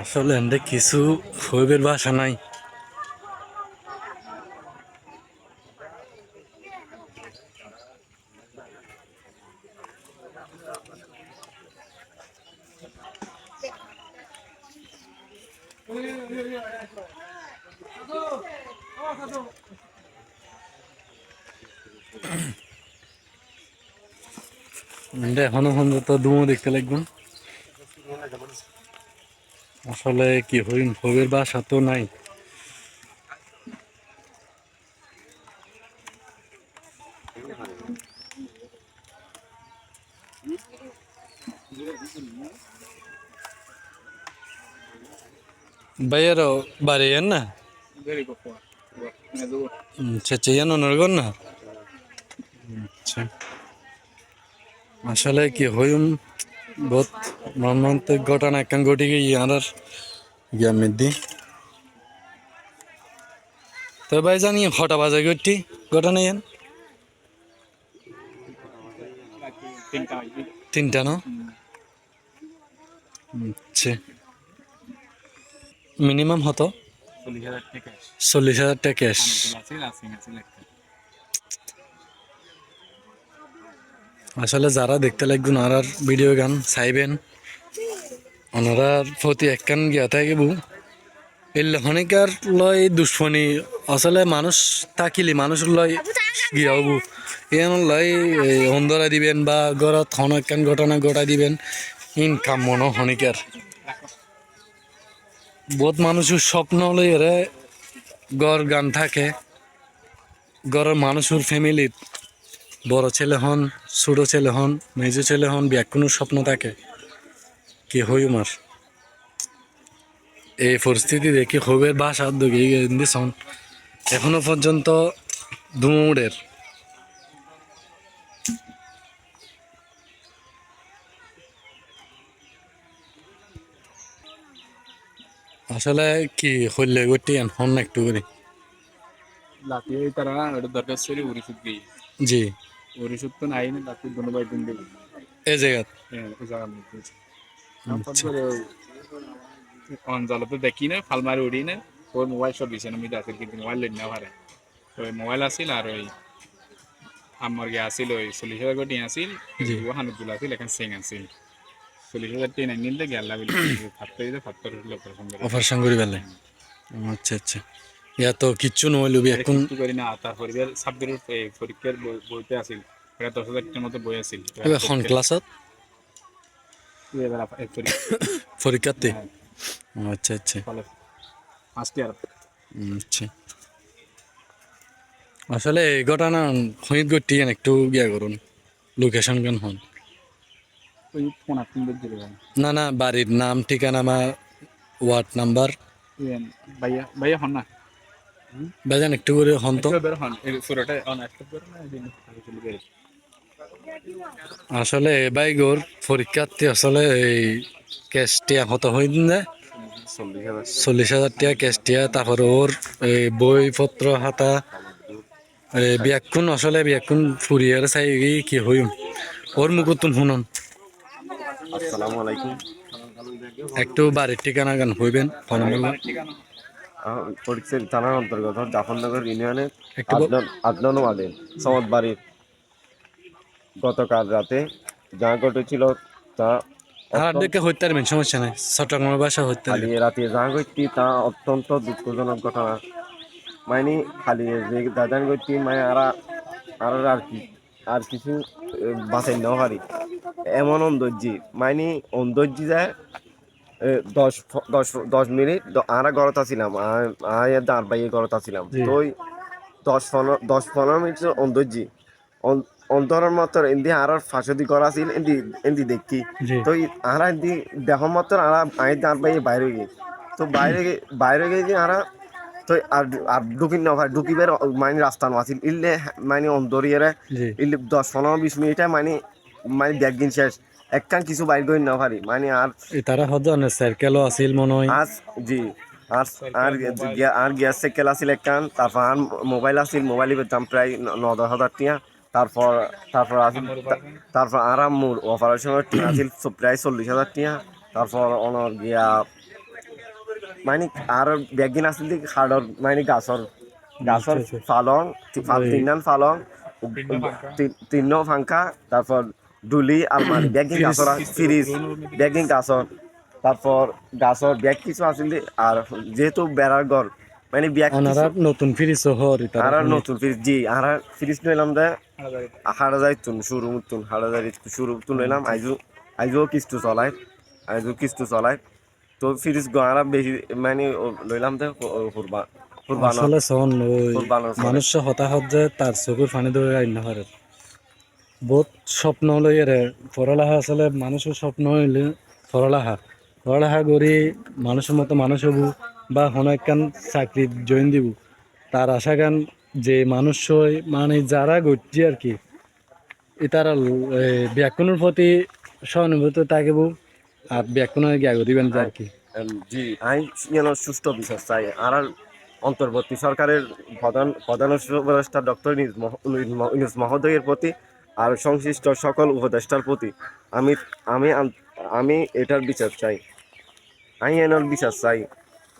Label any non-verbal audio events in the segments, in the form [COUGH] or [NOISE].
আসলে কিছু শৈবের বাসা নাই। [COUGHS] এখনও পর্যন্ত দুমো দেখতে লাগবেন আসলে কি হইন হবের বাসা তো নাই। ভাইয়েরও বাড়ি না? চেচে জানো নরগন না? আচ্ছা আসলে কি হইম বহুত মর্মান্তিক ঘটনা একখান ঘটি গিয়ে ইয়ার গিয়া মেদি তো ভাই জানি হটা বাজে গটি ঘটনা ইয়ান? তিনটা না? আচ্ছা। মিনিমাম হতো? চল্লিশ হাজার টাকা। ক্যাশ আসলে যারা দেখতে লাগবেন আর ভিডিও গান চাইবেন। ওনারার প্রতি একখান গিয়া থাকিব। এলে হনিকার লয় দুশ্মনী, আসলে মানুষ থাকিলি মানুষ লয় গিয়া হবু। এন লয় অন্ধরা দিবেন বা ঘরত হন একখান ঘটনা ঘটাই দিবেন। ইনকাম মনো হনিকার। বহুত মানুষের স্বপ্ন লই এরে গড় গান থাকে। গড়ের মানুষের ফ্যামিলির বড় ছেলে হন, ছোট ছেলে হন, মেজো ছেলে হন কোনো স্বপ্ন থাকে। কি হই আমার এই পরিস্থিতি দেখি হবের বাসা দগিয়ে দিছন। এখনও পর্যন্ত ধুমুড়ের আসলে কি হইলে গটি হন একটু করে। লাতি তারা এটা দরকার ছিল গিয়ে জি উরিশুদ তো নাই না লাতি দোনো বাই দিন দেবে এই জায়গা হ্যাঁ তারপরে অঞ্চলতে দেখি না ফালমারি উড়ি না ওর মোবাইল সব দিছে না মিটা আছিল কিন্তু মোবাইল লই না তো ওই মোবাইল আছিল আর ওই আমার গিয়ে আসিল ওই চল্লিশ হাজার কোটি আসিল জি। হানুদ দুল আসিল এখন সিং আসিল চল্লিশ হাজার টেন নিলে গেলা বলে ফাত্তর ফাত্তর অপারেশন করে পেলে আচ্ছা আচ্ছা ইয়া তো কিচ্ছু নহইলো বি এখন কিছু করি না তারপরে যে সাবজেক্টের পরীক্ষার বই- বইতে দশ টাকার মতো বই আসিল এবার হন ক্লাসত? এবার আপ- এই পরীক্ষা। [COUGHS] পরীক্ষার্থী হ্যাঁ, আচ্ছা আচ্ছা। ফার্স্ট ইয়ার আচ্ছা। আসলে এই ঘটনা হইত গটি একটু গিয়া করুন লোকেশন কেন হন। না না বাড়ির নাম ঠিকানা মা ওয়ার্ড নাম্বার ভাইয়া ভাইয়া হন না। বেজান একটু করে হন তো। আসলে এবাই গোর পরীক্ষার্থী আসলে এই ক্যাশ টিয়া হত হইত না? চল্লিশ হাজার চল্লিশ হাজার টাকা ক্যাশ টিয়া তারপরে ওর এই বইপত্র হাতা ব্যাকুন আসলে ব্যাকুন ফুরিয়ার চাই কি হইম। ওর মুকুতুন শুনন। একটু বাড়ির ঠিকানা গান হইবেন ফোন নাম্বার থানার অন্তর্গত জাফরনগর বল- আদনান আদনান ওয়ার্ডে সমত বাড়ির গতকাল রাতে যা ঘটেছিল তা সমস্যা নাই। খালি রাতে যা ঘটতি তা অত্যন্ত দুঃখজনক ঘটনা। মানে খালি যে দাদান ঘটতি মানে আর আর আর কি আর কিছু বাঁচাই নেওয়া এমন অন্দর্জি মানে অন্দর্জি যায় দশ দশ দশ মিনিট দ- আরা গরত আছিলাম আয় দাঁড় বাইয়ে গরত আছিলাম। তো দশ পনেরো দশ পনেরো মিনিট অন্দর্জি অন্তরের মাত্র এন্দি আর ফাঁসদি করা আছিল এন্দি এন্দি দেখি। তো আরা দি দেহ মাত্র আরা আই দাঁড় বাইয়ে বাইরে গিয়ে। তো বাইরে গে- বাইরে গিয়ে আরা তো আর আর ঢুকি না ভাই ঢুকিবার মানে রাস্তা নাছিল ইল্লে মানে অন্তরিয়ারে ইল্লে দশ পনেরো বিশ মিনিটে মানে মানে ব্যাগ দিন শেষ একখান কিছু বাইর করি না পারি। মানে আর তারা হদ সার্কেলও আছিল মনে হয়। আজ জি আর আর গিয়া- আর গ্যাস সাইকেল আছিল একখান তারপর আর মোবাইল আছিল মোবাইলের দাম প্রায় ন- দশ হাজার টিয়া। তারপর তারপর আছিল তারপর আর আম্মুর অপারেশনের টিয়া আছিল প্রায় চল্লিশ হাজার টিয়া। তারপর অনর গিয়া মানে আর ব্যাগিন আছিল দি হাড়র মানে গাছর গাছর আচ্ছা, আচ্ছা। ফালং তি- ফা- ফালং তিন- তিন ফাঙ্কা তারপর ডুলি আলমারি [COUGHS] ব্যাগিং গাছর ফ্রিজ। ব্যাগিং গাছর তারপর গাছর ব্যাগ কিছু আছিল আর যেহেতু বেড়ার ঘর মানে ব্যাগ নতুন হর আর নতুন ফ্রিজ জি আর ফ্রিজ নিলাম দে। হাড়া যাই তুন শুরু তুন হাড়া যাই শুরু তুন লইলাম আইজু আইজু কিস্তু চলাই আইজু কিস্তু চলাই। তো ফ্রিজ গড়া বেশি মানে লইলাম দে কুরবা কুরবানো আসলে সন মানুষ হতাহত যে তার চকুর পানি ধরে আইন পারে বহুত স্বপ্ন লই রে পড়ালেখা আসলে মানুষের স্বপ্ন হইলে পড়ালেখা পড়ালেখা করি মানুষের মতো মানুষ হবু বা কোনো একখান চাকরি জয়েন দিব। তার আশা গান যে মানুষ মানে যারা গড়ছি আর কি। তারা ব্যাকুণের প্রতি সহানুভূতি থাকিব আর ব্যাকুণের জ্ঞাগ দিবেন আর কি। জি আই যেন সুষ্ঠু চাই। আর অন্তর্বর্তী সরকারের প্রধান প্রধান উপদেষ্টা ডক্টর ইউনুস মহোদয়ের প্রতি আর সংশ্লিষ্ট সকল উপদেষ্টার প্রতি আমি আমি আমি এটার বিচার চাই। আমি এনার বিচার চাই।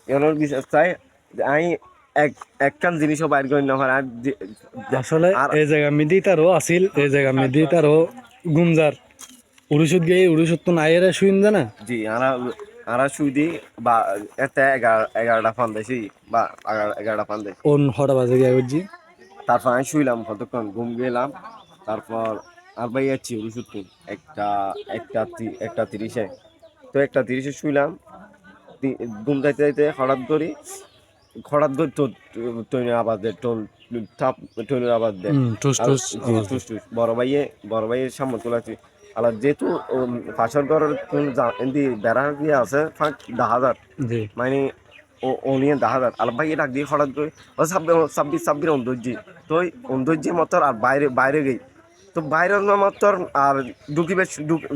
এনার বিচার চাই আমি এক একখান জিনিসও বাইর করি না আর আসলে এই জায়গা মিদি তারও আছিল এই জায়গা মিদি তারও গুমজার। উড়ুসুত গিয়ে উড়ুসুত তো নাই এরা শুইন জানা? জি আরা আরা শুই দি বা এতে এগারো এগারোটা ফান দেছি বা এগারো- এগারোটা ফান দেয়। ওন হটা বাজে গিয়ে তারপর আমি শুইলাম কতক্ষণ? ঘুম গেলাম। তারপর আর ভাই যাচ্ছি ওষুধ একটা একটা একটা তিরিশে। তো একটা তিরিশে শুইলাম। ঘুম যাইতে যাইতে হঠাৎ করি হঠাৎ করে তো টৈনের আবাজ দেয় টোন থাপ টৈনের আবাজ দেয়। টুস টুস বড় ভাইয়ে বড় ভাইয়ের সামনে তোলাছি আর যেহেতু পাশের ঘরের এমনি বেড়া দিয়ে আছে ফাঁক দা হাজার। মানে ও ও নিয়ে দেখা যাক আলাপ ভাই ডাক দিয়ে হঠাৎ করে ও ছাব্বিশ ছাব্বিশ ছাব্বিশ অন্দর্জি তো ওই অন্দর্জি মতর আর বাইরে বাইরে গেই। তো বাইরে তোর আর ঢুক-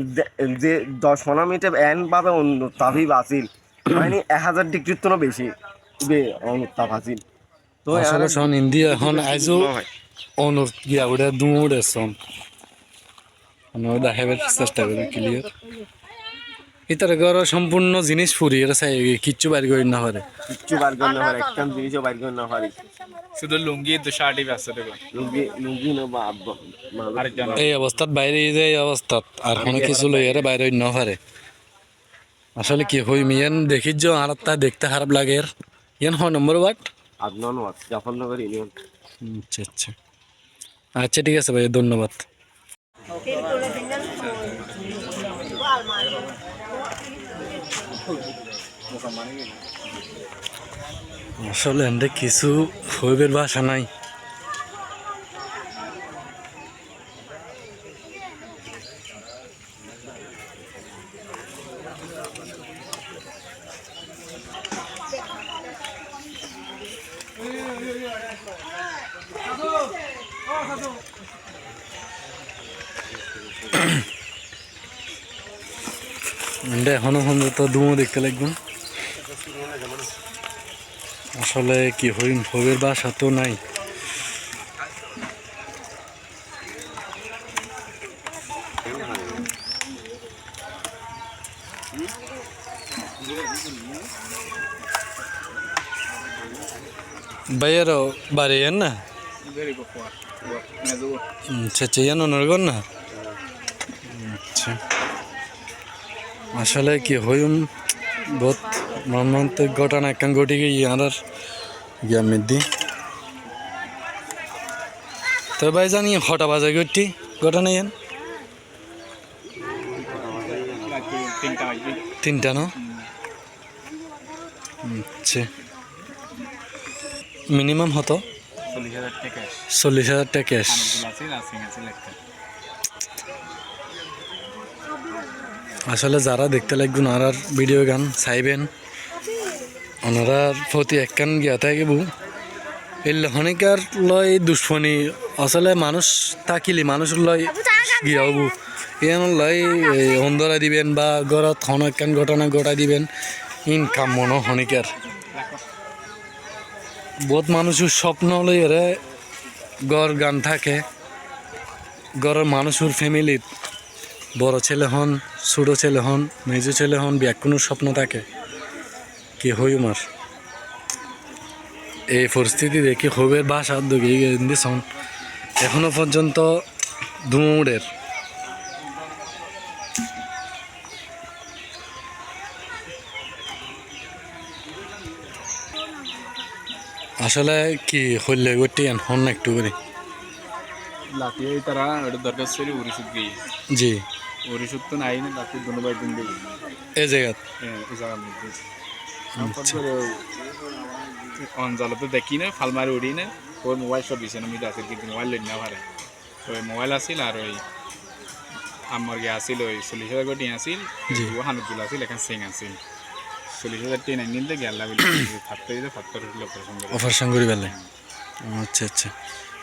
যে দশ পনেরো মিনিটে এন ভাবে অনুতাপই বাসিল মানে এক হাজার ডিগ্রির তো বেশি বে অনুতাপ তো আর- ইন্ডিয়া এখন আইজো। অনুর গিয়া সন আমরা দেখাবার চেষ্টা করি ক্লিয়ার ইতার ঘর সম্পূর্ণ জিনিস ফুরি এটা চাই কিচ্ছু বাইর করি না পারে কিচ্ছু বার করে না পারে একটা জিনিসও বার করে না পারি শুধু লুঙ্গি তো শার্টই ব্যস্ত দেখো লুঙ্গি লুঙ্গি না বা এই অবস্থাত বাইরে এই যে এই অবস্থাত আর কোনো কিছু লই এর বাইরে না পারে আসলে কি হই মিয়ান দেখি যে আর তা দেখতে খারাপ লাগে এর। ইয়ান হয় নম্বর ওয়াট আদনান ওয়াত জাফরনগর ইউনিয়ন। আচ্ছা আচ্ছা। আচ্ছা ঠিক আছে ভাই ধন্যবাদ। আসলে এমনি কিছু হইবের ভাষা নাই। [COUGHS] এখনও পর্যন্ত দুমো দেখতে লাগবে। আসলে কি হরিণ হইবের বাসা তো নাই। ভাইয়েরও বাড়ি না? আচ্ছা আচ্ছা না? আসলে কি হইম বহুত মর্মান্তিক ঘটনা একখান ঘটি গিয়ে ইয়ার গিয়া মেদি তো ভাই জানি হটা বাজে গটি ঘটনা ইয়ান? তিনটা ন? আচ্ছা মিনিমাম হতো? চল্লিশ হাজার টাকা। চল্লিশ হাজার টাকা। ক্যাশ আনন্দুল আছে নাসিং আছে একটা আসলে যারা দেখতে লাগবেন আর ভিডিও গান চাইবেন। ওনারার প্রতি একখান গিয়া থাকিব। এই লহনিকার লয় দুশ্মনী, আসলে মানুষ থাকিলি মানুষ লয় গিয়া হব ইয়ান লয় অন্ধরা দিবেন বা ঘরত হন একখান ঘটনা ঘটাই দিবেন ইনকাম মনো হনিকার। বহুত মানুষের স্বপ্ন লইরে গড় গান থাকে। গড়ের মানুষের ফ্যামিলির বড় ছেলে হন, ছোটো ছেলে হন, মেজো ছেলে হন ব্যাকুনোর স্বপ্ন থাকে। কি হই আমার এই পরিস্থিতি দেখি হবে বাসা দুগে দিছন এখনও পর্যন্ত ধুমুড়ের আসলে কি হইলে গটি হন একটু করে। লাতিয়ে তারা এটা দরকার ছিল উরিশুদ গিয়ে জি উরিশুদ তো নাই না লাতি দুনুবাই দিন দিই এই জায়গাত এই জায়গার মধ্যে অঞ্চলতে দেখি না ফালমারি উড়ি না ওই মোবাইল সব দিছে আমি আছে কিন্তু মোবাইল লই না পারে তো ওই মোবাইল আসিল আর ওই আমার গে আসিল ওই চল্লিশ হাজার কোটি আসিল জি। ও হানুদুল আসিল এখান সিং আসিল চল্লিশ হাজার টিন আনিল দে গেল থাকতে দিতে থাকতে অপারেশন করে অপারেশন করি বেলে আচ্ছা আচ্ছা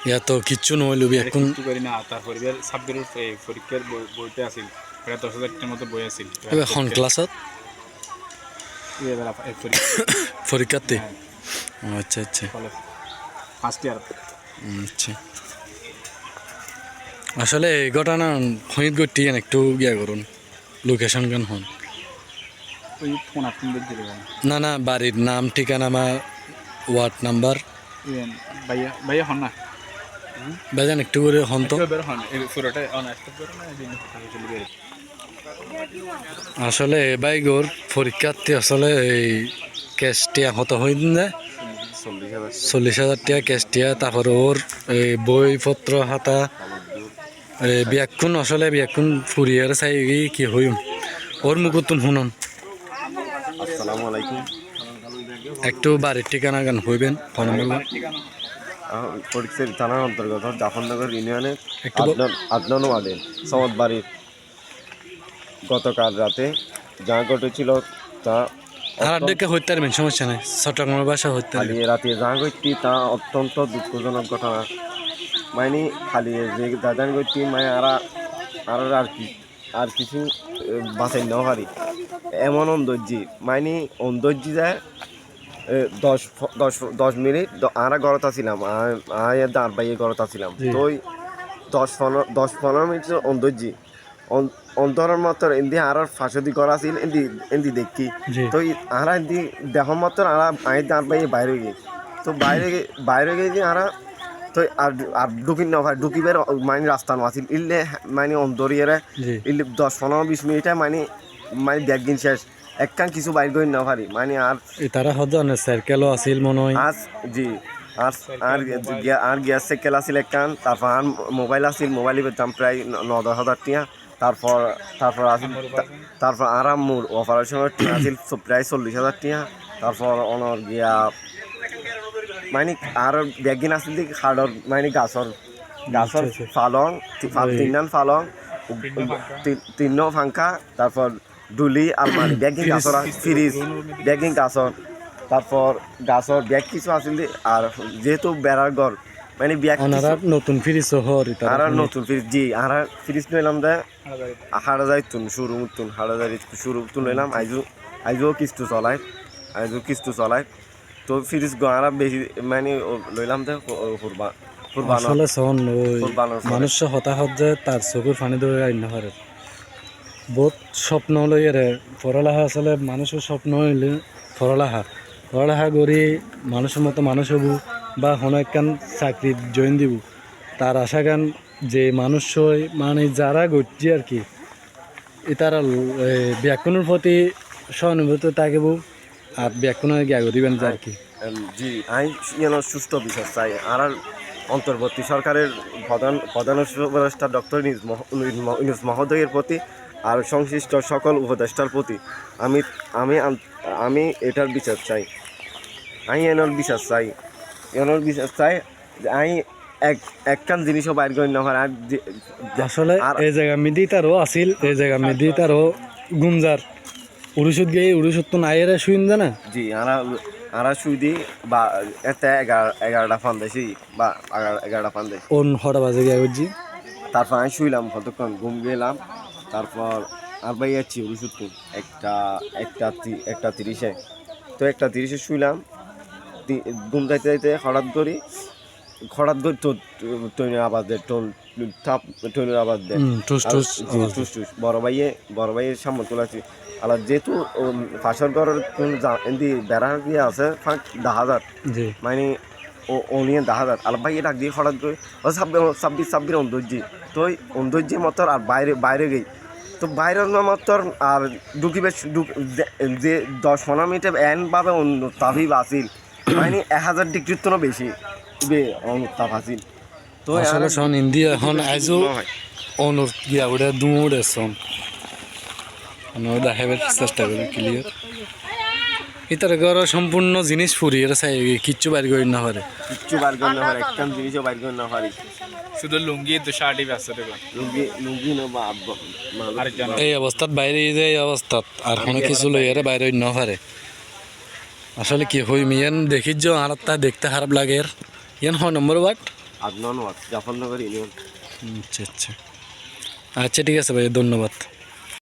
ইয়া তো কিচ্ছু নহইল বি এখন কিছু করি না তারপরে এবার সাবজেক্টের পরীক্ষার বই- বইতে আসিল প্রায় দশ হাজার মতো বই এবার এখন ক্লাসত? [LAUGHS] পরীক্ষাতে? হ্যাঁ, আচ্ছা আচ্ছা। ফার্স্ট ইয়ার আচ্ছা। আসলে এই ঘটনা খনিত গটি একটু গিয়া করুন। লোকেশন গান হন? না না বাড়ির নাম ঠিকানা বা ওয়ার্ড নাম্বার। ভাইয়া ভাইয়া হন না? বেজান একটু করে হন তো। আসলে এই বাইগর পরীক্ষার্থী আসলে এই ক্যাশটিয়া হত হই দিন যায় চল্লিশ হাজার। হাজার টাকা ক্যাশটিয়া তারপর ওর এই বইপত্র হাতা এই ব্যাকুন আসলে ব্যাকুন ফুরিয়ার চাই কি হইম? ওর মুকুতুন শুনন। আসসালামু আলাইকুম। একটু বাড়ির ঠিকানা গান হইবেন ফোনবেলা পরিচয় থানার অন্তর্গত জাফরনগর ইউনিয়নের আদনান আদনান ওয়ার্ডের সমত বাড়ির গতকাল রাতে যা ঘটেছিল তা আর ডেকে হইতে পারবেন সমস্যা নাই। চট্টগ্রামের খালি রাতে যা ঘটতি তা অত্যন্ত দুঃখজনক ঘটনা। মানে খালি যে দাদান ঘটতি মানে আর আর আর কি আর কিছু বাঁচাই হারি এমন অন্দর্জি মানে অন্দর্জি যায় দশ দশ দশ মিনিট দ- আরা ঘরত আছিলাম আয় দাঁড় বাইয়ে ঘরত আছিলাম। জি। তো ওই দশ পনেরো দশ পনেরো মিনিট অন্দর্জি অন্তরের মাত্র এমনি আর ফাঁসদি করা আছিল এমনি এমনি দেখি। তো আরা এমনি দেহ মাত্র আরা আয় দাঁড় বাইয়ে বাইরে গিয়ে তো বাইরে বাইরে গিয়ে যে আরা তো আর আর ঢুকিন না ভাই ঢুকিবার মানে রাস্তা আছিল। ইল্লে মানে অন্তরিয়ারে জি। ইল্লে দশ পনেরো বিশ মিনিটে মানে মানে ব্যাগ শেষ একখান কিছু বাইর করি না পারি মানে আর তারা হদ সার্কেলও আছিল মনে হয়। আজ জি আর আর গিয়া- আর গ্যাস সাইকেল আছিল একখান তারপর আর মোবাইল আছিল মোবাইলের দাম প্রায় ন- দশ হাজার টিয়া তারপর তারপর আছিল তারপর আর মোর অপারেশনের টিয়া আছিল প্রায় চল্লিশ হাজার টিয়া তারপর অনর গিয়া মানে আর ব্যাগিন আছিল দি হাড়র মানে গাছর গাছর আচ্ছা, আচ্ছা। ফালং তি- ফা- ওই- তিনজন ফালং তিন ফাঙ্কা তারপর ডুলি আলমারি ব্যাগিং গাছর ফ্রিজ ব্যাগিং গাছর তারপর গাছর ব্যাগ কিছু আছিল আর যেহেতু বেড়ার ঘর মানে ব্যাগ নতুন হর আর নতুন ফ্রিজ জি আর ফ্রিজ নিলাম দে হাড়া যাই তুন শুরু তুন হাড়া যাই শুরু তুন লইলাম আইজু আইজু কিস্তু চলাই আইজু কিস্তু চলাই। তো ফ্রিজ গাঁরা বেশি মানে লইলাম দে ফুরবানো আসলে মানুষ হতাহত যে তার চকুর পানি ধরে আইন পারে বহুত স্বপ্ন লইয়ে পড়ালেখা আসলে মানুষের স্বপ্ন হইলে পড়ালেখা পড়ালেখা করি মানুষের মতো মানুষ হব বা কোনো একখান চাকরি জয়েন দিব। তার আশা গান যে মানুষ মানে যারা ঘটছে আর কি। তারা ব্যাকুণের প্রতি সহানুভূতি থাকিব আর ব্যাকুণের জ্ঞাগ দিবেন যে আর কি। জি, আই যেন সুস্থ বিচার চাই। আর অন্তর্বর্তী সরকারের প্রধান প্রধান উপদেষ্টা ডক্টর ইনুস মহোদয়ের প্রতি আর সংশ্লিষ্ট সকল উপদেষ্টার প্রতি আমি আমি আমি এটার বিচার চাই। আমি এনার বিচার চাই। এনার বিচার চাই যে আমি এক একখান জিনিসও বাইর করি না আর আসলে এই জায়গা মিদি তারও আছিল এই জায়গা মিদি তারও গুমজার। উড়িষুত গিয়ে উড়িষুত তো নাই রে শুইন জানা? জি আরা আরা সুইদি বা এতে এগারো এগারোটা ফান দিয়েছি বা এগারো- এগারোটা ফান দিয়েছি ওন হটা বাজে গিয়ে করছি। তারপর আমি শুইলাম কতক্ষণ ঘুম গেলাম তারপর আর ভাই যাচ্ছি ওষুধ একটা একটা একটা তিরিশে। তো একটা তিরিশে শুইলাম। ঘুম যাইতে যাইতে হঠাৎ করি হঠাৎ করে টইনের আওয়াজ দেয় টোন থাপ টইনের আওয়াজ দেয়। টুস টুস টুস টুস বড় ভাইয়ে বড় ভাইয়ের সামনে তুলেছি আলা যেহেতু পাশের ঘরের কোন এমনি বেড়া দিয়ে আছে? ফাঁক দা হাজার। মানে ও ও নিয়ে দা হাজার। আলা ভাইয়ে ডাক দিয়ে হঠাৎ করে ও সাব্বির সাব্বির সাব্বির অন্দর্জি তো ওই অন্দর্জি মতর আর বাইরে বাইরে গেই। তো বাইরের মতর আর ঢুক- যে- দশ পনেরো মিনিটে এনভাবে অনুতাপই বাসিল। মানে এক হাজার ডিগ্রির তো বেশি অনুতাপ আসিল তো আসলে শোন ইন্ডিয়া এখন আইজো। অনুর গিয়া ওটা দুমুড়ে শোন। আমরা দেখাবার চেষ্টা করি ক্লিয়ার ইতার ঘর সম্পূর্ণ জিনিস ফুরিয়ে চাই কিচ্ছু বাইর করি না পারে কিচ্ছু বার করে না পারে একটা জিনিসও বাইর করে না পারি শুধু লুঙ্গি তো শার্টই ব্যস্ত লুঙ্গি লুঙ্গি না বা এই অবস্থাত বাইরে এই যে এই অবস্থাত আর কোনো কিছু লইয়ারে বাইরে। না পারে আসলে কি হই মিয়ান দেখি যে আর তা দেখতে খারাপ লাগে এর। ইয়ান হয় নম্বর ওয়াট আদনান ওয়াত জাফরনগর ইউনিয়ন। আচ্ছা আচ্ছা। আচ্ছা ঠিক আছে ভাই ধন্যবাদ।